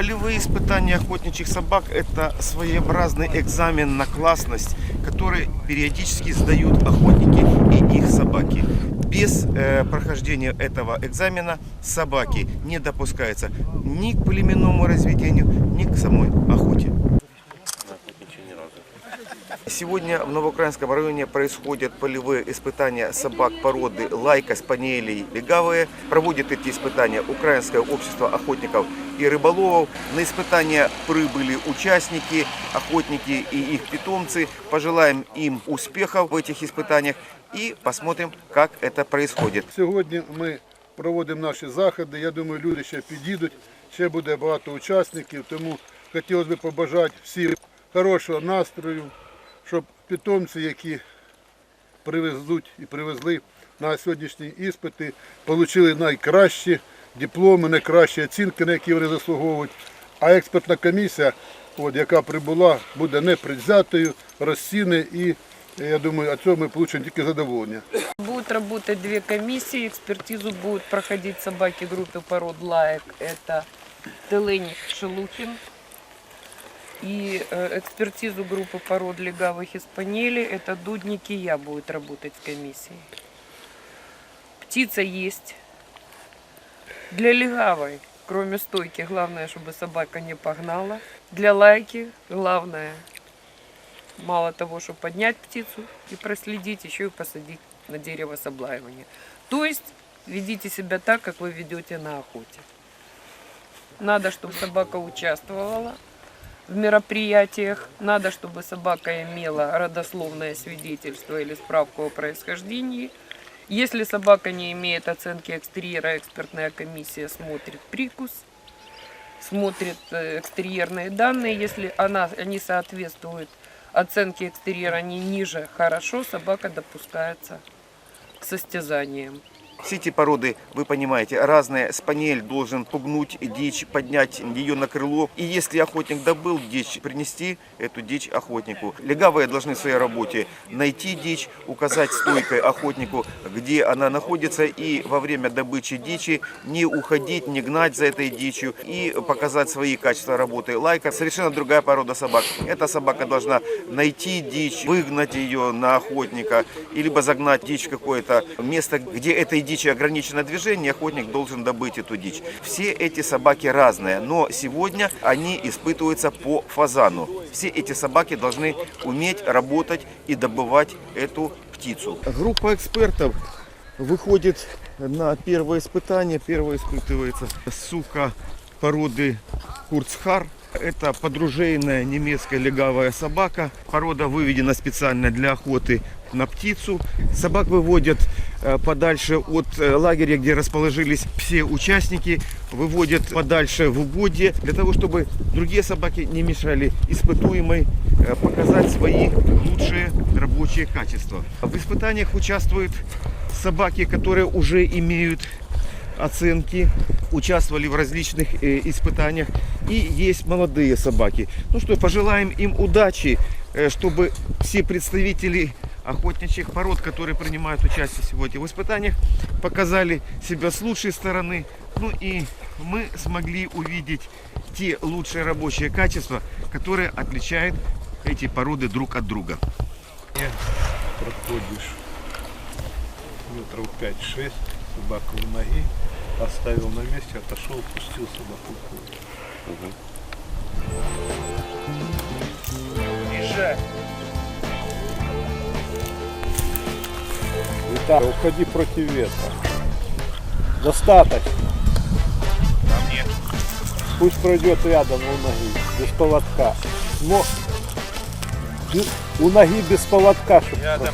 Полевые испытания охотничьих собак – это своеобразный экзамен на классность, который периодически сдают охотники и их собаки. Без э, прохождения этого экзамена собаки не допускаются ни к племенному разведению, ни к самой охоте. Сегодня в Новоукраинском районе происходят полевые испытания собак породы лайка, спаниелей, легавые. Проводит эти испытания Украинское общество охотников и рыболовов. На испытания прибыли участники, охотники и их питомцы. Пожелаем им успехов в этих испытаниях и посмотрим, как это происходит. Сьогодні ми проводимо наші заходи. Я думаю, люди ще підійдуть, ще буде багато учасників. Тому хотілося б побажати всім хорошого настрою, щоб питомці, які привезуть і привезли на сьогоднішні іспити, отримали найкращі дипломи, найкращі оцінки, на які вони заслуговують. А експертна комісія, от, яка прибула, буде непредвзятою, розціне і я думаю, від цього ми отримаємо тільки задоволення. Будут работать две комиссии. Экспертизу будут проходить собаки группы пород лаек. Это Теленик Шелухин. И э, экспертизу группы пород легавых испанели. Это Дудник и я будет работать в комиссии. Птица есть. Для легавой, кроме стойки, главное, чтобы собака не погнала. Для лайки главное мало того, что поднять птицу и проследить, еще и посадить на дерево с облаивания. То есть ведите себя так, как вы ведете на охоте. Надо, чтобы собака участвовала в мероприятиях. Надо, чтобы собака имела родословное свидетельство или справку о происхождении. Если собака не имеет оценки экстерьера, экспертная комиссия смотрит прикус, смотрит э, экстерьерные данные. Если она, они соответствуют оценке экстерьера не ниже хорошо, собака допускается к состязаниям. Все эти породы, вы понимаете, разные. Спаниель должен пугнуть дичь, поднять ее на крыло. И если охотник добыл дичь, принести эту дичь охотнику. Легавые должны в своей работе найти дичь, указать стойкой охотнику, где она находится. И во время добычи дичи не уходить, не гнать за этой дичью. И показать свои качества работы. Лайка совершенно другая порода собак. Эта собака должна найти дичь, выгнать ее на охотника. И либо загнать дичь в какое-то место, где этой дичи ограничено движение, охотник должен добыть эту дичь. Все эти собаки разные, но сегодня они испытываются по фазану. Все эти собаки должны уметь работать и добывать эту птицу. Группа экспертов выходит на первое испытание. Первое испытывается сука породы Курцхар. Это подружейная немецкая легавая собака. Порода выведена специально для охоты на птицу. Собак выводят подальше от э, лагеря, где расположились все участники. Выводят подальше в угодье, для того, чтобы другие собаки не мешали испытуемой э, показать свои лучшие рабочие качества. В испытаниях участвуют собаки, которые уже имеют оценки, участвовали в различных э, испытаниях. И есть молодые собаки. Ну что, пожелаем им удачи, э, чтобы все представители охотничьих пород, которые принимают участие сегодня в испытаниях, показали себя с лучшей стороны. Ну и мы смогли увидеть те лучшие рабочие качества, которые отличают эти породы друг от друга. проходишь метров 5-6, собака у ноги, оставил на месте, отошел, пустил собаку в Виталий, уходи против ветра. Достаточно. Пусть пройдет рядом у ноги, без поводка. Но у ноги без поводка, чтобы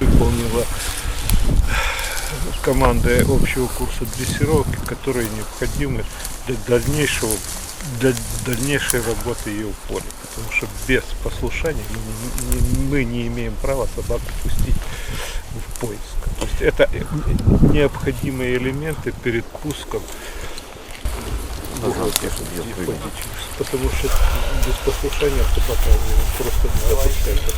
выполнила команда общего курса дрессировки, которые необходимы для дальнейшего для дальнейшей работы ее в поле. Потому что без послушания мы не, мы не имеем права собаку пустить в поиск. То есть это необходимые элементы перед пуском в угодье дичи. Потому что без послушания собака просто не допускается.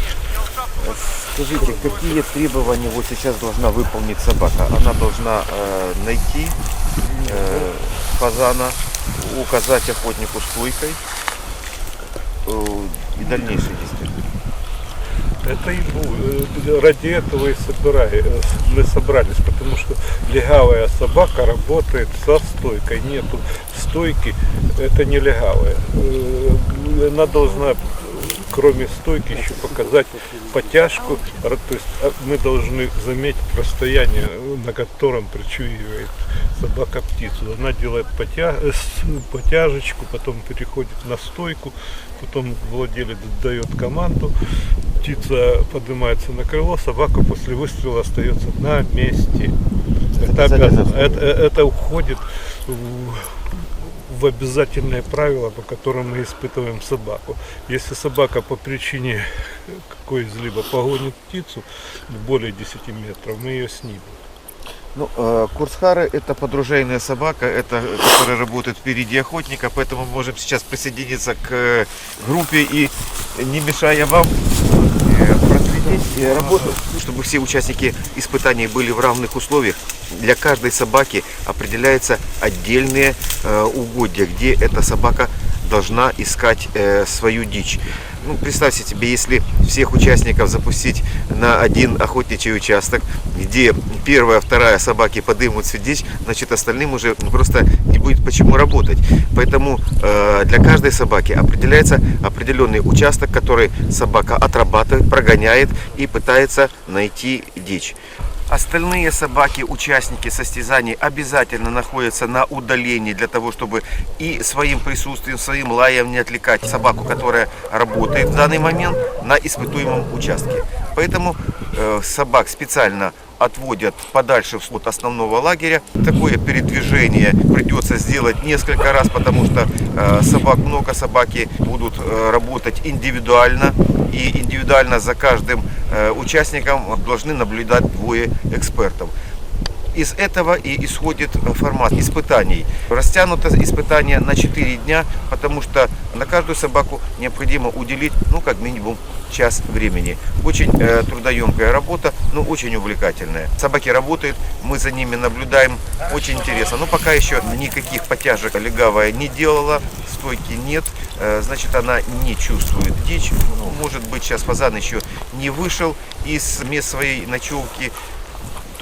Скажите, какие требования вот сейчас должна выполнить собака? Она должна э, найти фазана, указать охотнику стойкой э, и дальнейшие действия. Это и э, ради этого и э, мы собрались, потому что легавая собака работает со стойкой. Нету стойки, это не легавая. Э, Она должна, э, кроме стойки, еще показать потяжку. То есть э, мы должны заметить расстояние, э, на котором причуивает собака птицу. Она делает потя- э, потяжечку, потом переходит на стойку, потом владелец дает команду, птица поднимается на крыло, собака после выстрела остается на месте. Это, обязано- это, это уходит в, в обязательное правило, по которым мы испытываем собаку. Если собака по причине какой-либо погонит птицу более 10 метров, мы ее снимем. Ну, э, Курсхары это подружейная собака, это которая работает впереди охотника, поэтому мы можем сейчас присоединиться к э, группе и не мешая вам работу, чтобы все участники испытаний были в равных условиях. Для каждой собаки определяются отдельные э, угодья, где эта собака должна искать э, свою дичь. Ну, представьте себе, если всех участников запустить на один охотничий участок, где первая, вторая собаки подымут дичь, значит остальным уже просто не будет почему работать. Поэтому э, для каждой собаки определяется определенный участок, который собака отрабатывает, прогоняет и пытается найти дичь. Остальные собаки, участники состязаний обязательно находятся на удалении для того, чтобы и своим присутствием, своим лаем не отвлекать собаку, которая работает в данный момент на испытуемом участке. Поэтому э, собак специально отводят подальше от основного лагеря. Такое передвижение придется сделать несколько раз, потому что э, собак много, собаки будут э, работать индивидуально. И индивидуально за каждым э, участником должны наблюдать двое экспертов. Из этого и исходит формат испытаний. Растянуто испытание на 4 дня, потому что на каждую собаку необходимо уделить, ну, как минимум, час времени. Очень э, трудоемкая работа, но очень увлекательная. Собаки работают, мы за ними наблюдаем, очень интересно. Но пока еще никаких потяжек легавая не делала, стойки нет, э, значит она не чувствует дичь. Ну, может быть, сейчас фазан еще не вышел из мест своей ночевки,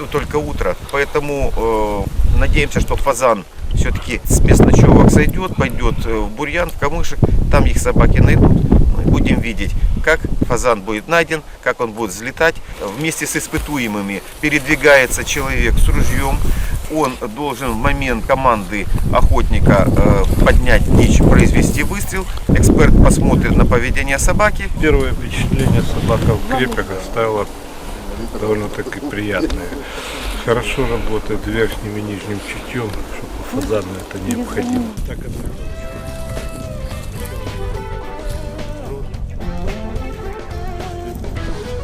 только утро. Поэтому э, надеемся, что фазан все-таки с мест ночевок сойдет, пойдет э, в бурьян, в камышек, там их собаки найдут. Мы будем видеть, как фазан будет найден, как он будет взлетать. Вместе с испытуемыми передвигается человек с ружьем. Он должен в момент команды охотника э, поднять дичь, произвести выстрел. Эксперт посмотрит на поведение собаки, Первое впечатление собака в крепках оставила довольно-таки приятное. Хорошо работает верхним и нижним чутьем, чтобы у фазана это необходимо. Так это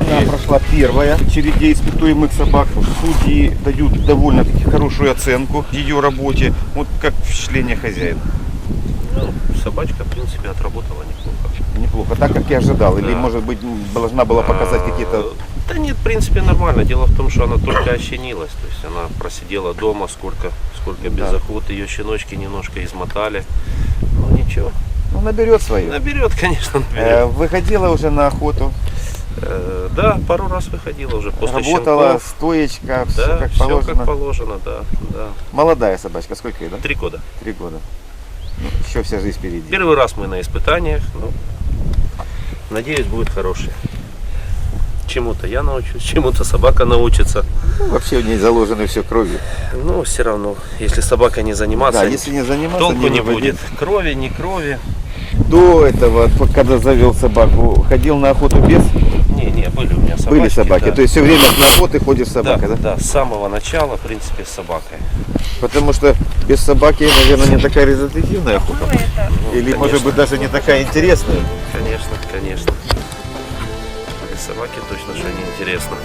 Она прошла первая в череде испытуемых собак. Судьи дают довольно-таки хорошую оценку ее работе. Вот как впечатление хозяина? Собачка, в принципе, отработала неплохо. Неплохо, так как я ожидал. Или, Да. может быть, должна была показать А, какие-то... Да нет, в принципе, нормально. Дело в том, что она только ощенилась. То есть она просидела дома сколько, сколько без Да. охоты. Ее щеночки немножко измотали. Ну ничего. Ну, наберет свое. Наберет, конечно, Э, наберет. Выходила уже на охоту, Э, да, пару раз выходила уже после работала щенков. стоечка, все Да, как все положено. как положено, да, да. Молодая собачка, сколько ей, да? Три года. Три года. Ну, еще вся жизнь впереди. Первый раз мы на испытаниях. Ну, надеюсь, будет хороший. Чему-то я научусь, чему-то собака научится. Ну, вообще в ней заложено все кровью. Но все равно, если собака не заниматься, Да, если не заниматься, толку не выводить. будет. Крови, не крови. До этого, когда завел собаку, ходил на охоту без? Не, не, были у меня собаки. Были собаки. да. То есть все время на охоты ходишь с собакой, да? да, с самого начала, в принципе, с собакой. Потому что без собаки, наверное, не такая результативная охота. Ну, Или, конечно. может быть, даже не такая интересная. Конечно, собаки точно что неинтересно.